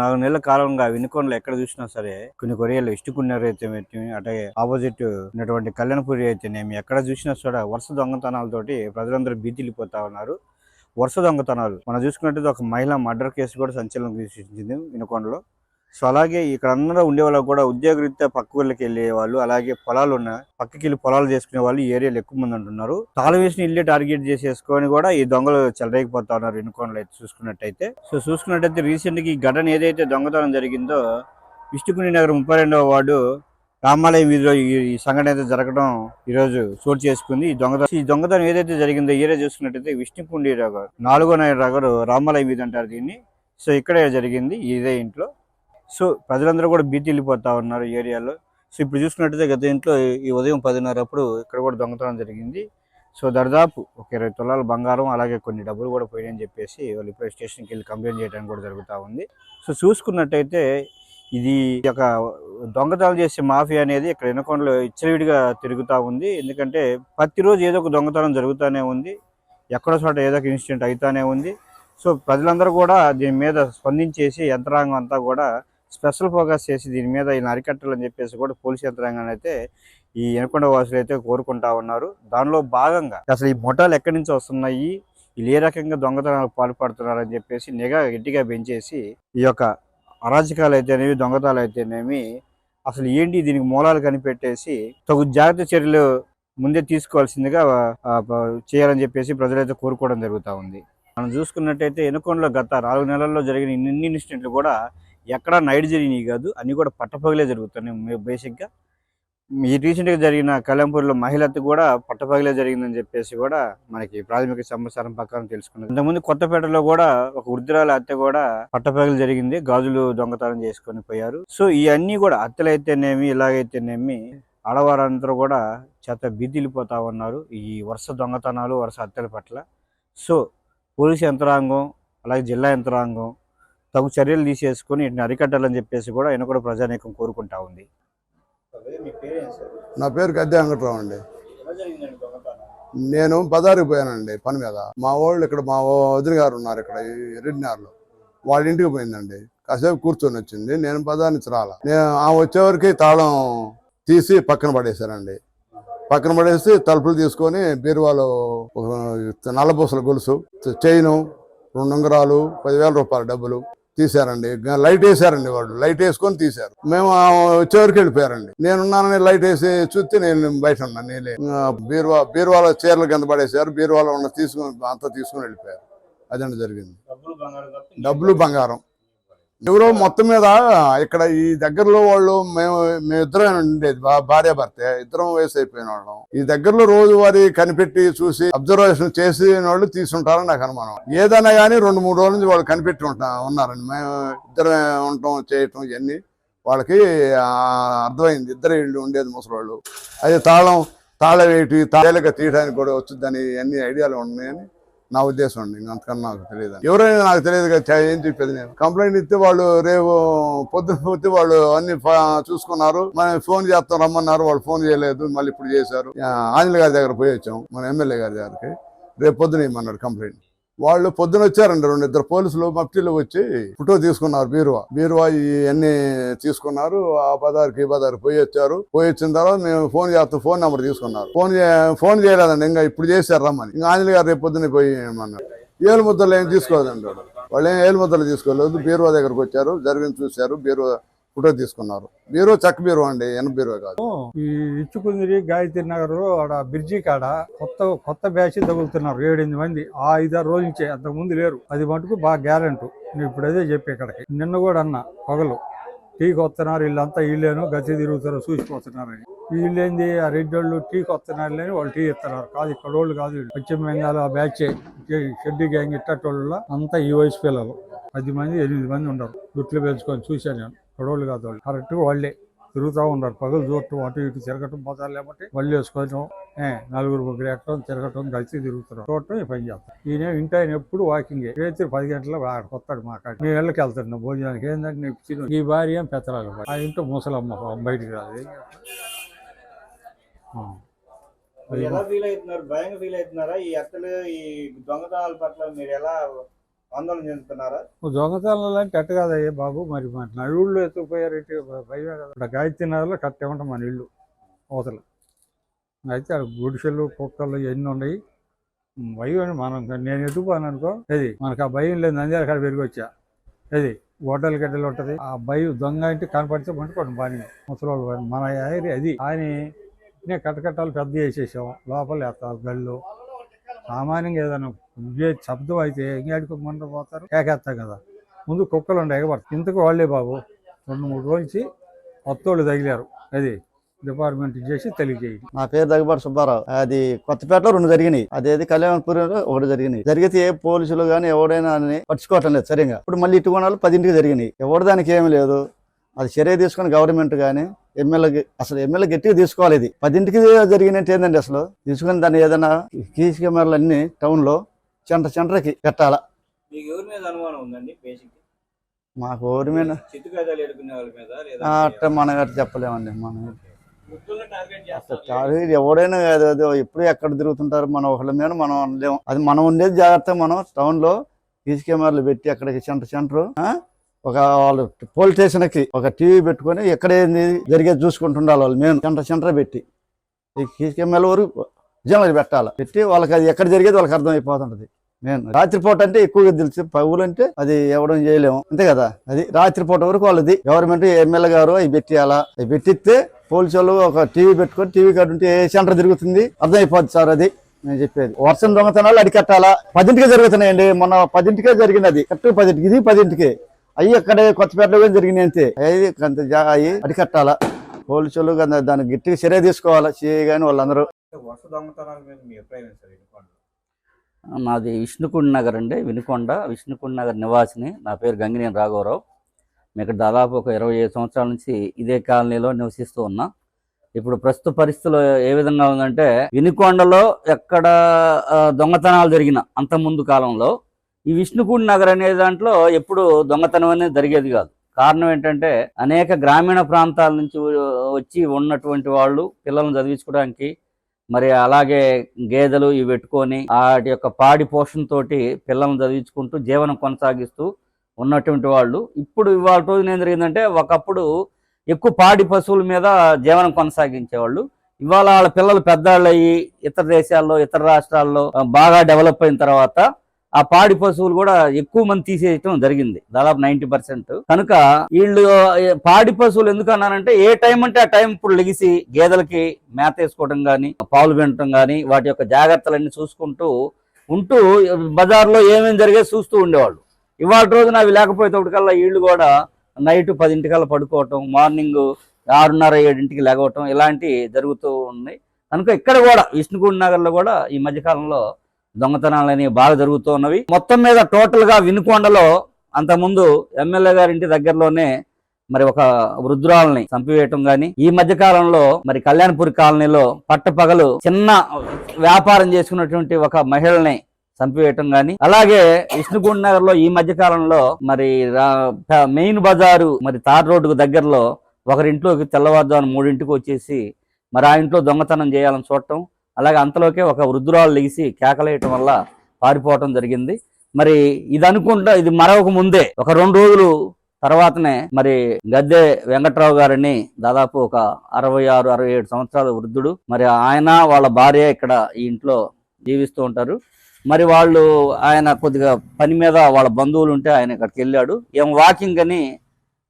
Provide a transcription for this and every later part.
నాలుగు నెలల కాలంగా వినుకొండలు ఎక్కడ చూసినా సరే కొన్ని కొరియలు ఇష్టకున్నారు అయితే అట్లాగే ఆపోజిట్ ఉన్నటువంటి కళ్యాణపురి అయితేనేమి ఎక్కడ చూసినా కూడా వరుస దొంగతనాలతోటి ప్రజలందరూ బీతిల్లిపోతా ఉన్నారు. వరుస దొంగతనాలు. మనం చూసుకున్నట్టు ఒక మహిళ మర్డర్ కేసు కూడా సంచలనం సృష్టించింది వినుకొండలో. సో అలాగే ఇక్కడ అందరూ ఉండే వాళ్ళకి కూడా ఉద్యోగరీత్యా పక్క ఊళ్ళకి వెళ్ళే వాళ్ళు అలాగే పొలాలు ఉన్న పక్కకి వెళ్ళి పొలాలు చేసుకునే వాళ్ళు ఏరియాలు ఏరియాలో ఎక్కువ మంది ఉంటున్నారు. తాళం వేసిన ఇల్లే టార్గెట్ చేసేసుకొని కూడా ఈ దొంగలు చెలరేగిపోతా ఉన్నారు వినుకొండలో అయితే చూసుకున్నట్టయితే. సో చూసుకున్నట్టయితే రీసెంట్గా ఈ ఘటన ఏదైతే దొంగతనం జరిగిందో విష్ణుకుని నగర్ ముప్పై రెండవ వార్డు రామాలయం వీధిలో ఈ సంఘటన అయితే జరగడం ఈ రోజు చోటు చేసుకుంది. ఈ దొంగతనం ఈ దొంగతనం ఏదైతే జరిగిందో ఏరియా చూసుకున్నట్టయితే విష్ణుకుండి నగర్ నాలుగో నగర్ రామాలయం వీధి అంటారు దీన్ని. సో ఇక్కడే జరిగింది ఇదే ఇంట్లో. సో ప్రజలందరూ కూడా బీతి వెళ్ళిపోతా ఉన్నారు ఈ ఏరియాలో. సో ఇప్పుడు చూసుకున్నట్టయితే గత ఇంట్లో ఈ ఉదయం పదిన్నర అప్పుడు ఇక్కడ కూడా దొంగతనం జరిగింది. సో దర్దాపు ఒక ఇరవై తులాల బంగారం అలాగే కొన్ని డబ్బులు కూడా పోయినాయని చెప్పేసి వాళ్ళు ఇప్పుడు స్టేషన్కి వెళ్ళి కంప్లైంట్ చేయడానికి కూడా జరుగుతూ ఉంది. సో చూసుకున్నట్టయితే ఇది ఒక దొంగతనాలు చేసే మాఫియా అనేది ఇక్కడ ఎనకొండలో ఇచ్చలవిడిగా తిరుగుతూ ఉంది. ఎందుకంటే ప్రతిరోజు ఏదో ఒక దొంగతనం జరుగుతూనే ఉంది. ఎక్కడో చోట ఏదో ఒక ఇన్సిడెంట్ అవుతానే ఉంది. సో ప్రజలందరూ కూడా దీని మీద స్పందించేసి యంత్రాంగం అంతా కూడా స్పెషల్ ఫోకస్ చేసి దీని మీద ఈయన అరికట్టాలని చెప్పేసి కూడా పోలీస్ యంత్రాంగాన్ని అయితే ఈ ఎనకొండ వాసులు అయితే కోరుకుంటా ఉన్నారు. దానిలో భాగంగా అసలు ఈ మొటాలు ఎక్కడి నుంచి వస్తున్నాయి? వీళ్ళు ఏ రకంగా దొంగతనాలకు పాల్పడుతున్నారని చెప్పేసి నిఘా గట్టిగా పెంచేసి ఈ యొక్క అరాచకాలు అయితేనేమి దొంగతనాలు అయితేనేమి అసలు ఏంటి దీనికి మూలాలు కనిపెట్టేసి తగు జాగ్రత్త చర్యలు ముందే తీసుకోవాల్సిందిగా చేయాలని చెప్పేసి ప్రజలైతే కోరుకోవడం జరుగుతూ ఉంది. మనం చూసుకున్నట్టయితే ఎనుకొండలో గత నాలుగు నెలల్లో జరిగిన ఇన్ని ఇన్సిడెంట్లు కూడా ఎక్కడా నైట్ జరిగినాయి కాదు అన్నీ కూడా పట్టపగలే జరుగుతున్నాయి. బేసిక్గా ఈ రీసెంట్గా జరిగిన కళ్యాణపూర్లో మహిళతో కూడా పట్టపగలే జరిగిందని చెప్పేసి కూడా మనకి ప్రాథమిక సమాచారం ప్రకారం తెలుసుకున్నాం. ఇంతకుముందు కొత్తపేటలో కూడా ఒక వృద్ధురాల హత్య కూడా పట్టపగలు జరిగింది గాజులు దొంగతనం చేసుకొని పోయారు. సో ఇవన్నీ కూడా హత్యలు అయితేనేమి ఇలాగైతేనేమి ఆడవారందరూ కూడా చేత బీదిలిపోతా ఉన్నారు ఈ వరుస దొంగతనాలు వరుస హత్యల పట్ల. సో పోలీసు యంత్రాంగం అలాగే జిల్లా యంత్రాంగం తగు చర్యలు తీసేసుకొని వీటిని అరికట్టాలని చెప్పేసి కూడా ఆయన కూడా ప్రజానీకం కోరుకుంటా ఉంది. నా పేరు గద్దె వెంకట్రావు అండి. నేను బజారుకి పోయానండి పని మీద. మా వాళ్ళు ఇక్కడ మా వదిన గారు ఉన్నారు ఇక్కడ ఈ రెడ్డినార్లో వాళ్ళ ఇంటికి పోయిందండి. కాసేపు కూర్చొని వచ్చింది. నేను బజార్ నుంచి రాలా. నేను ఆ వచ్చేవరకు తాళం తీసి పక్కన పడేశానండి. పక్కన పడేసి తలుపులు తీసుకొని బీరువాలో ఒక నల్లబూసల గొలుసు చైను రెండు ఉంగరాలు పదివేల రూపాయల డబ్బులు తీశారండి. లైట్ వేసారండి వాళ్ళు లైట్ వేసుకొని తీశారు. మేము వచ్చేవరకు వెళ్ళిపోయారండి. నేనున్నానని లైట్ వేసి చూస్తే నేను బయట ఉన్నాను నేనే. బీరువా బీరువాలో చీరలు కింద పడేశారు. బీరువాలో ఉన్న తీసుకుని అంతా తీసుకుని వెళ్ళిపోయారు. అదండి జరిగింది. డబ్బులు బంగారం. ఎవరో మొత్తం మీద ఇక్కడ ఈ దగ్గరలో వాళ్ళు మేము మేమిద్దరం ఉండేది భార్య భర్త ఇద్దరం వయసు అయిపోయిన వాళ్ళం. ఈ దగ్గరలో రోజువారి కనిపెట్టి చూసి అబ్జర్వేషన్ చేసి వాళ్ళు తీసుంటారని నాకు అనుమానం. ఏదైనా కానీ రెండు మూడు రోజుల నుంచి వాళ్ళు కనిపెట్టి ఉంటా ఉన్నారండి. మేము ఇద్దరం ఉండటం చేయటం ఇవన్నీ వాళ్ళకి అర్థమైంది. ఇద్దరు ఇళ్ళు ఉండేది ముసలోళ్ళు. అది తాళం తాళ వేటి తాళగా తీయడానికి కూడా వచ్చిందని అన్ని ఐడియాలు ఉన్నాయని నా ఉద్దేశం అండి అంతకన్నా నాకు తెలియదు ఎవరైనా నాకు తెలియదు కదా ఏం చెప్పేది నేను? కంప్లైంట్ ఇస్తే వాళ్ళు రేపు పొద్దున పోతే వాళ్ళు అన్ని చూసుకున్నారు. మనం ఫోన్ చేస్తాం రమ్మన్నారు వాళ్ళు ఫోన్ చేయలేదు మళ్ళీ ఇప్పుడు చేశారు. ఆంజనేయ గారి దగ్గర పోయి వచ్చాం మన ఎమ్మెల్యే గారి దగ్గరికి. రేపు పొద్దున ఇమ్మన్నారు కంప్లైంట్. వాళ్ళు పొద్దున వచ్చారండి రెండు ఇద్దరు పోలీసులు మఫ్టీలు వచ్చి ఫోటో తీసుకున్నారు బీరువా. బీరువా ఇవన్నీ తీసుకున్నారు ఆ బజార్కి ఈ బజార్కి పోయి వచ్చారు. పోయి వచ్చిన తర్వాత మేము ఫోన్ చేస్తూ ఫోన్ నెంబర్ తీసుకున్నారు. ఫోన్ ఫోన్ చేయలేదండి ఇంకా ఇప్పుడు చేశారు రమ్మని. ఇంకా ఆంజలి గారు రేపు పొద్దున పోయి ఏమన్నారు? ఏలు ముద్దలు ఏం తీసుకోలేదండి వాళ్ళు వాళ్ళు ఏం ఏలు ముద్దలు తీసుకోలేదు బీరువా దగ్గరకు వచ్చారు జరిగింది చూశారు బీరువా ఫోటో తీసుకున్నారు. బీరో చెక్క బీరో అండి ఎన బీరో కాదు. ఈ ఇచ్చుకుందిరి గాయత్రి నగర్ ఆడ బ్రిడ్జి కాడ కొత్త కొత్త బ్యాచ్ తగులుతున్నారు. ఏడెనిమిది మంది. ఆ ఐదారు రోజు నుంచే అంతకు ముందు లేరు. అది మటుకు బాగా గ్యారెంటు. నేను ఇప్పుడు అదే చెప్పి ఇక్కడికి. నిన్న కూడా అన్న పొగలు. టీకి వస్తున్నారు వీళ్ళంతా వీళ్ళేను గతి తిరుగుతారు చూసిపోతున్నారని. వీళ్ళేంది ఆ రెడ్డి వాళ్ళు టీకి వస్తున్నారు లేని వాళ్ళు టీ ఇస్తున్నారు. కాదు ఇక్కడ వాళ్ళు కాదు పశ్చిమ బెంగాల్ ఆ బ్యాచ్. షెడ్డి గ్యాంగ్ ఇట్టేటోళ్ళ అంతా ఈ వయసు పిల్లలు. పది మంది ఎనిమిది మంది ఉండరు. గుట్లు పెంచుకొని చూశాను నేను. గొడవలు కాదు వాళ్ళు. కరెక్ట్గా వాళ్ళే. తిరుగుతూ ఉన్నారు. పగలు చూడటం అటు ఇటు తిరగటం పోతారు లేకపోతే మళ్ళీ వేసుకోవటం ఏ నలుగురు ముగ్గురు ఎక్కడం తిరగటం కలిసి తిరుగుతున్నారు చూడటం ఈ పని చేస్తాం ఈయన ఇంటి ఆయన ఎప్పుడు వాకింగ్ రేత్రి పది గంటలకు ఆడకు వస్తాడు మా కాడ నేను వెళ్ళకి వెళ్తాను భోజనానికి. ఏంటంటే నేను తిను. ఈ భార్య ఏం పెత్తరాలు ఆ ఇంట్లో ముసలమ్మ బయటికి రాదు. ఎలా ఫీల్ అవుతున్నారు? భయంగా ఫీల్ అవుతున్నారా? ఈ అత్తలు ఈ దొంగతనాల పట్ల మీరు ఎలా ఆందోళన చెందుతున్నారా? దొంగతనాలు అంటే అట్ట కాదయ్యా బాబు. మరి మరి నా ఎత్తుకుపోయారు ఇటు భయమే కదా. గాయత్రి నగర్లో కట్టే ఉంటాం మన ఇల్లు అవతల. అయితే అక్కడ గుడిసెలు కుక్కలు ఇవన్నీ ఉన్నాయి? భయం మనం. నేను ఎత్తుకుపోయాను అనుకో అది మనకు ఆ భయం లేదు. నంద్యాల కాడ పెరిగి వచ్చా అది గొడ్డలు గడ్డలు ఉంటుంది. ఆ భయం దొంగ అంటే కనపడితే పండుకోండి బాని ముసలి మన ఏరియా అది. ఆయన నేను కట్టకట్టాలు పెద్ద చేసేసాం. లోపల వేస్తారు గళ్ళు సామాన్యంగా ఏదైనా శబ్దం అయితే ఎంగాడికి ముందు పోతారు కేకేస్తా కదా. ముందు కుక్కలు ఉండే ఎగబడతారు ఇంతకు వాళ్ళే బాబు. రెండు మూడు రోజులు కొత్తోళ్ళు తగిలారు. అది డిపార్ట్మెంట్ చేసి తెలియజేయండి. నా పేరు దగ్గబాటి సుబ్బారావు. అది కొత్తపేటలో రెండు జరిగినాయి. అదేది కళ్యాణపురంలో ఒకటి జరిగినాయి. జరిగితే ఏ పోలీసులు కానీ ఎవడైనా అని పట్టించుకోవటం లేదు సరిగా ఇప్పుడు మళ్ళీ ఇటు కొనాలి పదింటికి జరిగినాయి. ఎవరు దానికి ఏమి లేదు. అది చర్య తీసుకుని గవర్నమెంట్ కానీ ఎమ్మెల్యే అసలు ఎమ్మెల్యే గట్టిగా తీసుకోవాలి ఇది. పదింటికి జరిగినట్టు ఏంటండి అసలు? తీసుకుని దాన్ని ఏదైనా కీస్ కెమెరాలు అన్ని టౌన్లో సెంటర్ సెంటర్కి పెట్టాలా మీకు ఎవరి మీద అట్ట మన గట్ట చెప్పలేమండి మనం టార్గెట్ ఎవడైనా కాదు అది ఎప్పుడు ఎక్కడ తిరుగుతుంటారు మనం ఒకళ్ళ మీద మనం అనలేము అది మనం ఉండేది జాగ్రత్త మనం టౌన్లో సీసీ కెమెరాలు పెట్టి అక్కడికి సెంటర్ సెంటర్ ఒక వాళ్ళు పోలీస్ స్టేషన్కి ఒక టీవీ పెట్టుకొని ఎక్కడ ఏంది జరిగేది చూసుకుంటుండాలి వాళ్ళు మేము సెంటర్ సెంటర్ పెట్టి. ఈ వరకు జనాలు పెట్టాలి. పెట్టి వాళ్ళకి అది ఎక్కడ జరిగేది వాళ్ళకి అర్థమైపోతుంటుంది. నేను రాత్రిపూట అంటే ఎక్కువగా తెలుసు పగులు అంటే అది ఎవడం చేయలేము. అంతే కదా? అది రాత్రిపూట వరకు వాళ్ళది. గవర్నమెంట్ ఎమ్మెల్యే గారు అవి పెట్టేయాలా? అవి పెట్టిస్తే పోలీసు వాళ్ళు ఒక టీవీ పెట్టుకొని టీవీ కార్డు ఉంటే ఏ సెంటర్ తిరుగుతుంది? అర్థమైపోద్ది సార్ అది. నేను చెప్పేది. వర్షం దొంగతనాలు అడికట్టాలా పదింటికే జరుగుతున్నాయండి. మొన్న పదింటికే జరిగింది అది. కరెక్ట్ పదింటికి ఇది పదింటికి. అయ్యి అక్కడే కొత్తపేటలో కూడా జరిగినాయి అంతే. అయ్యి కొంత జాగా అవి అడికట్టాలా పోలీసులు గంద- దానికి గట్టిగా చర్య తీసుకోవాలా? సిఐ కానీ వాళ్ళందరూ. వరుస మీ నాది విష్ణుకుండ నగర్ అండి వినుకొండ విష్ణుకుండ నగర్ నివాసిని. నా పేరు గంగినేని రాఘవరావు. మీకు ఇక్కడ దాదాపు ఒక ఇరవై ఐదు సంవత్సరాల నుంచి ఇదే కాలనీలో నివసిస్తూ ఉన్నా. ఇప్పుడు ప్రస్తుత పరిస్థితులు ఏ విధంగా ఉందంటే వినుకొండలో ఎక్కడ దొంగతనాలు జరిగిన అంత ముందు కాలంలో ఈ విష్ణుకూడి నగర్ అనే దాంట్లో ఎప్పుడు దొంగతనం అనేది జరిగేది కాదు. కారణం ఏంటంటే అనేక గ్రామీణ ప్రాంతాల నుంచి వచ్చి ఉన్నటువంటి వాళ్ళు పిల్లల్ని చదివించుకోవడానికి మరి అలాగే గేదెలు ఇవి పెట్టుకొని వాటి యొక్క పాడి పోషణ తోటి పిల్లల్ని చదివించుకుంటూ జీవనం కొనసాగిస్తూ ఉన్నటువంటి వాళ్ళు ఇప్పుడు ఇవాళ రోజున ఏం జరిగిందంటే ఒకప్పుడు ఎక్కువ పాడి పశువుల మీద జీవనం కొనసాగించేవాళ్ళు. ఇవాళ వాళ్ళ పిల్లలు పెద్దవాళ్ళు అయ్యి ఇతర దేశాల్లో ఇతర రాష్ట్రాల్లో బాగా డెవలప్ అయిన తర్వాత ఆ పాడి పశువులు కూడా ఎక్కువ మంది తీసేయటం జరిగింది. దాదాపు నైన్టీ పర్సెంట్. కనుక వీళ్ళు పాడి పశువులు ఎందుకు అన్నానంటే ఏ టైం అంటే ఆ టైం ఇప్పుడు లెగిసి గేదెలకి మేత వేసుకోవడం కానీ పాలు పెంచడం కానీ వాటి యొక్క జాగ్రత్తలన్నీ చూసుకుంటూ ఉంటూ బజార్లో ఏమేమి జరిగే చూస్తూ ఉండేవాళ్ళు. ఇవాళ రోజున అవి లేకపోయేటప్పటికల్లా వీళ్ళు కూడా నైట్ పదింటికల్లా పడుకోవటం మార్నింగ్ ఆరున్నర ఏడింటికి లేకపోవటం ఇలాంటివి జరుగుతూ ఉన్నాయి. కనుక ఇక్కడ కూడా విష్ణుగూడి నగర్లో కూడా ఈ మధ్యకాలంలో దొంగతనాలు అనేవి బాగా జరుగుతూ ఉన్నవి. మొత్తం మీద టోటల్గా వినుకొండలో అంతకుముందు ఎమ్మెల్యే గారి ఇంటి దగ్గరలోనే మరి ఒక వృద్ధురాలని చంపివేయటం గాని ఈ మధ్య కాలంలో మరి కళ్యాణపురి కాలనీలో పట్టపగలు చిన్న వ్యాపారం చేసుకున్నటువంటి ఒక మహిళని చంపివేయటం గాని అలాగే విష్ణుకుండ నగర్లో ఈ మధ్య కాలంలో మరి మెయిన్ బజారు మరి తార్ రోడ్డుకు దగ్గరలో ఒకరింట్లోకి తెల్లవారుజాము మూడింటికి వచ్చేసి మరి ఆ ఇంట్లో దొంగతనం చేయాలని చూడటం అలాగే అంతలోకే ఒక వృద్ధురాలు లెగిసి కేకలేయటం వల్ల పారిపోవటం జరిగింది. మరి ఇది అనుకుంటా ఇది మరొక ముందే. ఒక రెండు రోజులు తర్వాతనే మరి గద్దె వెంకట్రావు గారిని దాదాపు ఒక అరవై ఆరు అరవై ఏడు సంవత్సరాల వృద్ధుడు. మరి ఆయన వాళ్ళ భార్య ఇక్కడ ఈ ఇంట్లో జీవిస్తూ ఉంటారు. మరి వాళ్ళు ఆయన కొద్దిగా పని మీద వాళ్ళ బంధువులు ఉంటే ఆయన ఇక్కడికి వెళ్ళాడు. ఏం వాకింగ్ అని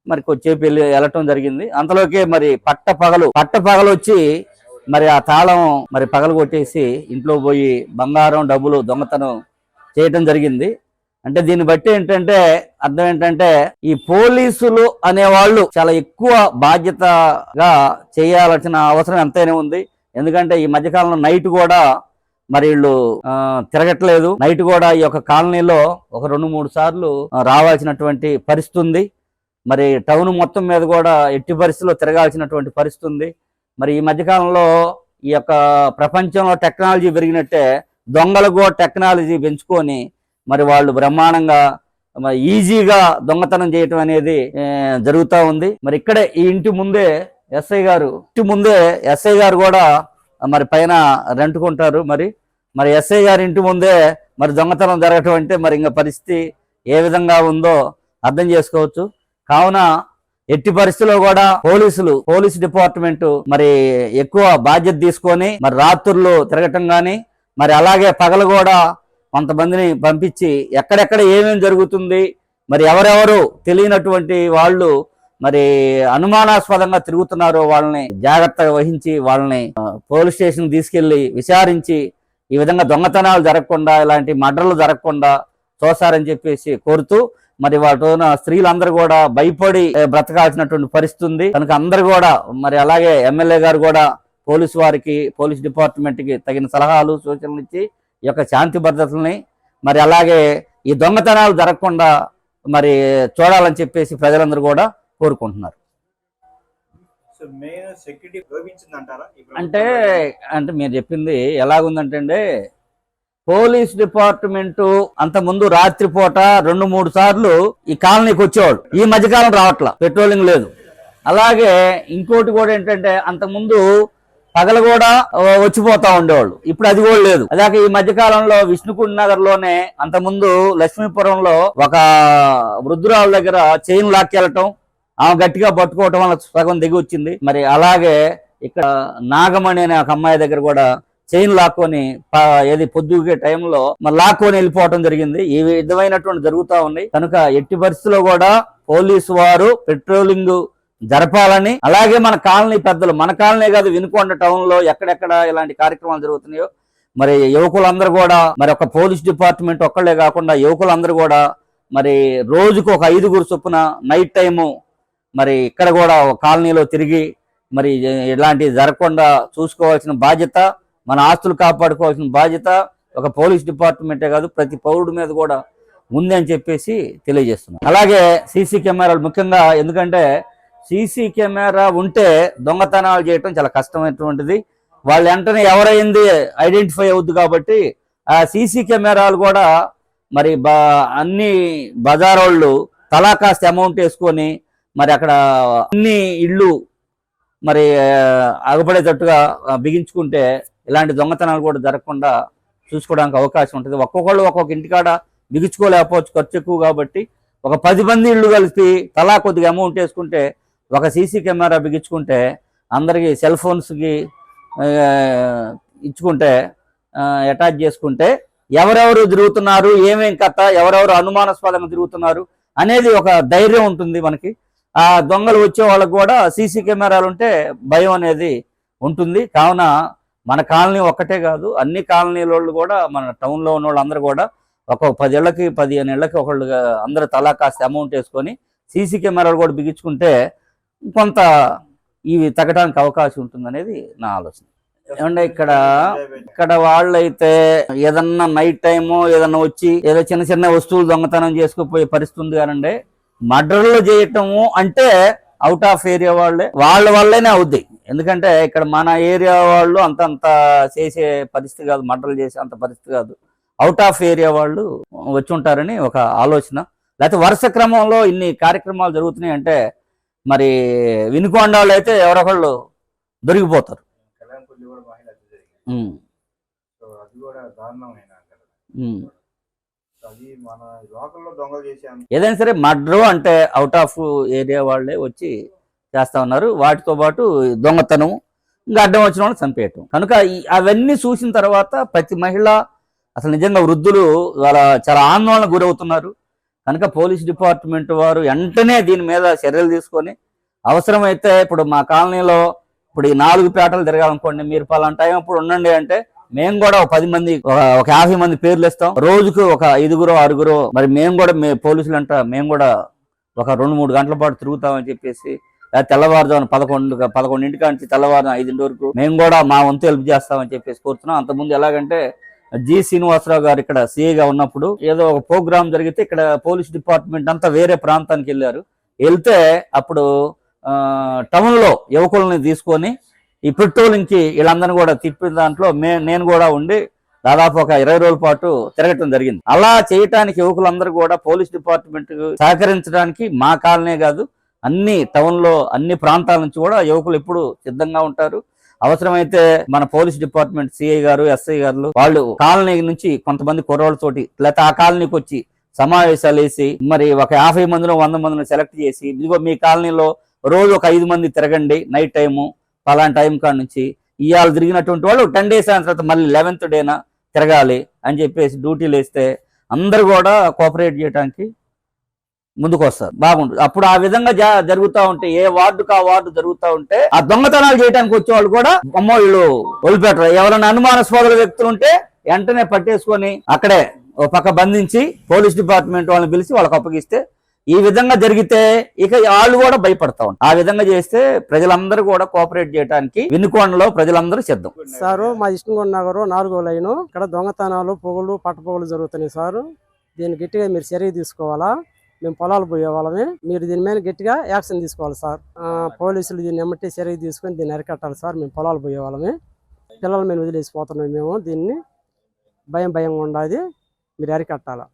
మరి కొద్దిసేపు వెళ్ళి వెళ్ళటం జరిగింది. అంతలోకే మరి పట్ట పగలు పట్ట పగలు వచ్చి మరి ఆ తాళం మరి పగలు కొట్టేసి ఇంట్లో పోయి బంగారం డబ్బులు దొంగతనం చేయటం జరిగింది. అంటే దీన్ని బట్టి ఏంటంటే అర్థం ఏంటంటే ఈ పోలీసులు అనేవాళ్ళు చాలా ఎక్కువ బాధ్యతగా చేయాల్సిన అవసరం ఎంతైనా ఉంది. ఎందుకంటే ఈ మధ్యకాలంలో నైట్ కూడా మరి వీళ్ళు తిరగట్లేదు. నైట్ కూడా ఈ యొక్క కాలనీలో ఒక రెండు మూడు సార్లు రావాల్సినటువంటి పరిస్థితి ఉంది. మరి టౌన్ మొత్తం మీద కూడా ఎట్టి పరిస్థితుల్లో తిరగాల్సినటువంటి పరిస్థితి ఉంది. మరి ఈ మధ్యకాలంలో ఈ యొక్క ప్రపంచంలో టెక్నాలజీ పెరిగినట్టే దొంగలు కూడా టెక్నాలజీ పెంచుకొని మరి వాళ్ళు బ్రహ్మాండంగా మరి ఈజీగా దొంగతనం చేయటం అనేది జరుగుతూ ఉంది. మరి ఇక్కడే ఈ ఇంటి ముందే ఎస్ఐ గారు ఇంటి ముందే ఎస్ఐ గారు కూడా మరి పైన రెంటుకుంటారు మరి మరి ఎస్ఐ గారి ఇంటి ముందే మరి దొంగతనం జరగటం అంటే మరి ఇంకా పరిస్థితి ఏ విధంగా ఉందో అర్థం చేసుకోవచ్చు. కావున ఎట్టి పరిస్థితుల్లో కూడా పోలీసులు పోలీస్ డిపార్ట్మెంట్ మరి ఎక్కువ బాధ్యత తీసుకొని మరి రాత్రులు తిరగటం కానీ మరి అలాగే పగలు కూడా కొంతమందిని పంపించి ఎక్కడెక్కడ ఏమేమి జరుగుతుంది మరి ఎవరెవరు తెలియనటువంటి వాళ్ళు మరి అనుమానాస్పదంగా తిరుగుతున్నారో వాళ్ళని జాగ్రత్తగా వహించి వాళ్ళని పోలీస్ స్టేషన్ తీసుకెళ్ళి విచారించి ఈ విధంగా దొంగతనాలు జరగకుండా ఇలాంటి మర్డర్లు జరగకుండా చూస్తారని చెప్పేసి కోరుతూ మరి వాటిన స్త్రీలందరూ కూడా భయపడి బ్రతకాల్సినటువంటి పరిస్థితి ఉంది. కనుక అందరు కూడా మరి అలాగే ఎమ్మెల్యే గారు కూడా పోలీసు వారికి పోలీస్ డిపార్ట్మెంట్కి తగిన సలహాలు సూచనలు ఇచ్చి ఈ యొక్క శాంతి భద్రతల్ని మరి అలాగే ఈ దొంగతనాలు జరగకుండా మరి చూడాలని చెప్పేసి ప్రజలందరూ కూడా కోరుకుంటున్నారు. సో మెయిన్ సెక్యూరిటీ లోపించింది అంటారా అంటే అంటే మీరు చెప్పింది ఎలాగుందంటే అండి పోలీస్ డిపార్ట్మెంట్ అంత ముందు రాత్రిపూట రెండు మూడు సార్లు ఈ కాలనీకి వచ్చేవాళ్ళు ఈ మధ్యకాలం రావట్లా పెట్రోలింగ్ లేదు. అలాగే ఇంకోటి కూడా ఏంటంటే అంత ముందు పగలు కూడా వచ్చిపోతా ఉండేవాళ్ళు. ఇప్పుడు అది కూడా లేదు. అలాగే ఈ మధ్య కాలంలో విష్ణుకుండ నగర్లోనే అంత ముందు లక్ష్మీపురంలో ఒక వృద్ధురాల దగ్గర చైన్ లాక్కెళ్ళటం ఆమె గట్టిగా పట్టుకోవటం వల్ల సగం దిగి వచ్చింది. మరి అలాగే ఇక్కడ నాగమణి అనే ఒక అమ్మాయి దగ్గర కూడా చైన్ లాక్కొని ఏది పొద్దుగే టైంలో మరి లాక్కొని వెళ్ళిపోవటం జరిగింది. ఈ విధమైనటువంటి జరుగుతూ ఉన్నాయి. కనుక ఎట్టి పరిస్థితుల్లో కూడా పోలీసు వారు పెట్రోలింగ్ జరపాలని అలాగే మన కాలనీ పెద్దలు మన కాలనీ కాదు వినుకొండ టౌన్లో ఎక్కడెక్కడ ఇలాంటి కార్యక్రమాలు జరుగుతున్నాయో మరి యువకులందరూ కూడా మరి ఒక పోలీస్ డిపార్ట్మెంట్ ఒక్కళ్ళే కాకుండా యువకులందరూ కూడా మరి రోజుకు ఒక ఐదుగురు చొప్పున నైట్ టైము మరి ఇక్కడ కూడా కాలనీలో తిరిగి మరి ఇలాంటివి జరగకుండా చూసుకోవాల్సిన బాధ్యత మన ఆస్తులు కాపాడుకోవాల్సిన బాధ్యత ఒక పోలీస్ డిపార్ట్మెంటే కాదు ప్రతి పౌరుడి మీద కూడా ఉంది అని చెప్పేసి తెలియజేస్తున్నాం. అలాగే సీసీ కెమెరాలు ముఖ్యంగా ఎందుకంటే సీసీ కెమెరా ఉంటే దొంగతనాలు చేయటం చాలా కష్టమైనటువంటిది. వాళ్ళు వెంటనే ఎవరైంది ఐడెంటిఫై అవుద్ది కాబట్టి ఆ సీసీ కెమెరాలు కూడా మరి బా అన్ని బజారోళ్ళు తలా కాస్త అమౌంట్ వేసుకొని మరి అక్కడ అన్ని ఇళ్ళు మరి అగపడేటట్టుగా బిగించుకుంటే ఇలాంటి దొంగతనాలు కూడా జరగకుండా చూసుకోవడానికి అవకాశం ఉంటుంది. ఒక్కొక్కళ్ళు ఒక్కొక్క ఇంటికాడ బిగించుకోలేకపోవచ్చు ఖర్చు ఎక్కువ కాబట్టి ఒక పది మంది ఇళ్ళు కలిపి తలా కొద్దిగా అమౌంట్ వేసుకుంటే ఒక సీసీ కెమెరా బిగించుకుంటే అందరికీ సెల్ ఫోన్స్కి ఇచ్చుకుంటే అటాచ్ చేసుకుంటే ఎవరెవరు తిరుగుతున్నారు ఏమేం కథ ఎవరెవరు అనుమానాస్పదంగా తిరుగుతున్నారు అనేది ఒక ధైర్యం ఉంటుంది మనకి. ఆ దొంగలు వచ్చే వాళ్ళకు కూడా సీసీ కెమెరాలు ఉంటే భయం అనేది ఉంటుంది. కావున మన కాలనీ ఒక్కటే కాదు అన్ని కాలనీల వాళ్ళు కూడా మన టౌన్లో ఉన్న వాళ్ళందరూ కూడా ఒక పదేళ్ళకి పదిహేను ఏళ్ళకి ఒకళ్ళు అందరూ తలా కాస్త అమౌంట్ వేసుకొని సీసీ కెమెరాలు కూడా బిగించుకుంటే కొంత ఇవి తగ్గడానికి అవకాశం ఉంటుందనేది నా ఆలోచన. ఏమంటే ఇక్కడ ఇక్కడ వాళ్ళైతే ఏదన్నా నైట్ టైము ఏదన్నా వచ్చి ఏదో చిన్న చిన్న వస్తువులు దొంగతనం చేసుకుపోయే పరిస్థితి ఉంది కానండి. మర్డర్లు చేయటము అంటే అవుట్ ఆఫ్ ఏరియా వాళ్ళే. వాళ్ళ వల్లనే అవుద్ది. ఎందుకంటే ఇక్కడ మన ఏరియా వాళ్ళు అంత అంత చేసే పరిస్థితి కాదు మర్డర్లు చేసే అంత పరిస్థితి కాదు. అవుట్ ఆఫ్ ఏరియా వాళ్ళు వచ్చి ఉంటారని ఒక ఆలోచన. లేకపోతే వరుస క్రమంలో ఇన్ని కార్యక్రమాలు జరుగుతున్నాయి అంటే మరి వినుకొండ వాళ్ళు అయితే ఎవరొకళ్ళు దొరికిపోతారు. అది కూడా ఏదైనా సరే మర్డర్ అంటే అవుట్ ఆఫ్ ఏరియా వాళ్ళే వచ్చి చేస్తా ఉన్నారు. వాటితో పాటు దొంగతనం ఇంకా అడ్డం వచ్చిన వాళ్ళు చంపేయటం. కనుక అవన్నీ చూసిన తర్వాత ప్రతి మహిళ అసలు నిజంగా వృద్ధులు వాళ్ళ చాలా ఆందోళన గురవుతున్నారు. కనుక పోలీస్ డిపార్ట్మెంట్ వారు వెంటనే దీని మీద చర్యలు తీసుకొని అవసరమైతే ఇప్పుడు మా కాలనీలో ఇప్పుడు ఈ నాలుగు పేటలు తిరగాలనుకోండి మీరు పలానా టైం అప్పుడు ఉండండి అంటే మేము కూడా ఒక పది మంది ఒక- ఒక యాభై మంది పేర్లు ఇస్తాం రోజుకు ఒక ఐదుగురు ఆరుగురు మరి మేము కూడా మే పోలీసులు అంట మేము కూడా ఒక రెండు మూడు గంటల పాటు తిరుగుతామని చెప్పేసి తెల్లవారుజామున పదకొండు పదకొండింటి నుంచి తెల్లవారుజాము ఐదింటి వరకు మేము కూడా మా వంతు హెల్ప్ చేస్తామని చెప్పేసి కోరుతున్నాం. అంతకుముందు ఎలాగంటే జి శ్రీనివాసరావు గారు ఇక్కడ సిఏగా ఉన్నప్పుడు ఏదో ఒక ప్రోగ్రాం జరిగితే ఇక్కడ పోలీస్ డిపార్ట్మెంట్ అంతా వేరే ప్రాంతానికి వెళ్ళారు. వెళ్తే అప్పుడు టౌన్లో యువకులని యువకుల్ని తీసుకొని ఈ పెట్రోలింగ్కి వీళ్ళందరినీ కూడా తిప్పిన దాంట్లో మే నేను కూడా ఉండి దాదాపు ఒక ఇరవై రోజుల పాటు తిరగటం జరిగింది. అలా చేయటానికి యువకులందరూ కూడా పోలీస్ డిపార్ట్మెంట్ సహకరించడానికి మా కాలనే కాదు అన్ని టౌన్లో అన్ని ప్రాంతాల నుంచి కూడా యువకులు ఎప్పుడు సిద్ధంగా ఉంటారు. అవసరమైతే మన పోలీస్ డిపార్ట్మెంట్ సిఐ గారు ఎస్ఐ గారు వాళ్ళు కాలనీ నుంచి కొంతమంది కుర్రోళ్ళతోటి లేకపోతే ఆ కాలనీకి వచ్చి సమావేశాలు వేసి మరి ఒక యాభై మందిలో వంద మందిని సెలెక్ట్ చేసి ఇదిగో మీ కాలనీలో రోజు ఒక ఐదు మంది తిరగండి నైట్ టైము పలానా టైం కాడ నుంచి ఇవాళ తిరిగినటువంటి వాళ్ళు టెన్ డేస్ అయిన తర్వాత మళ్ళీ లెవెన్త్ డేనా తిరగాలి అని చెప్పేసి డ్యూటీలు వేస్తే అందరు కూడా కోఆపరేట్ చేయడానికి ముందుకు వస్తారు. బాగుంటుంది అప్పుడు ఆ విధంగా జరుగుతూ జరుగుతా ఉంటే ఏ వార్డుకు ఆ వార్డు జరుగుతా ఉంటే ఆ దొంగతనాలు చేయడానికి వచ్చే వాళ్ళు కూడా అమ్మో వీళ్ళు వదిలిపెట్టరు. ఎవరైనా అనుమానాస్పద వ్యక్తులు ఉంటే వెంటనే పట్టేసుకొని అక్కడే ఓ పక్క బంధించి పోలీస్ డిపార్ట్మెంట్ వాళ్ళని పిలిచి వాళ్ళకి అప్పగిస్తే ఈ విధంగా జరిగితే ఇక వాళ్ళు కూడా భయపడతా ఉంటారు. ఆ విధంగా చేస్తే ప్రజలందరూ కూడా కోఆపరేట్ చేయడానికి వినుకోండలో ప్రజలందరూ సిద్ధం. సారు మా ఇష్టంగొండ నగరు నాలుగో లైను. ఇక్కడ దొంగతనాలు పొగులు పట్టపొగులు జరుగుతున్నాయి సారు. దీన్ని గట్టిగా మీరు చర్య తీసుకోవాలా? మేము పొలాలు పోయే వాళ్ళమే మీరు దీని మీద గట్టిగా యాక్షన్ తీసుకోవాలి సార్. పోలీసులు దీన్ని ఎమ్మటి చర్య తీసుకొని దీన్ని అరికట్టాలి సార్. మేము పొలాలు పోయే వాళ్ళమే పిల్లల మీద వదిలేసిపోతున్నాం మేము. దీన్ని భయం భయంగా ఉండాలి. మీరు అరికట్టాలా?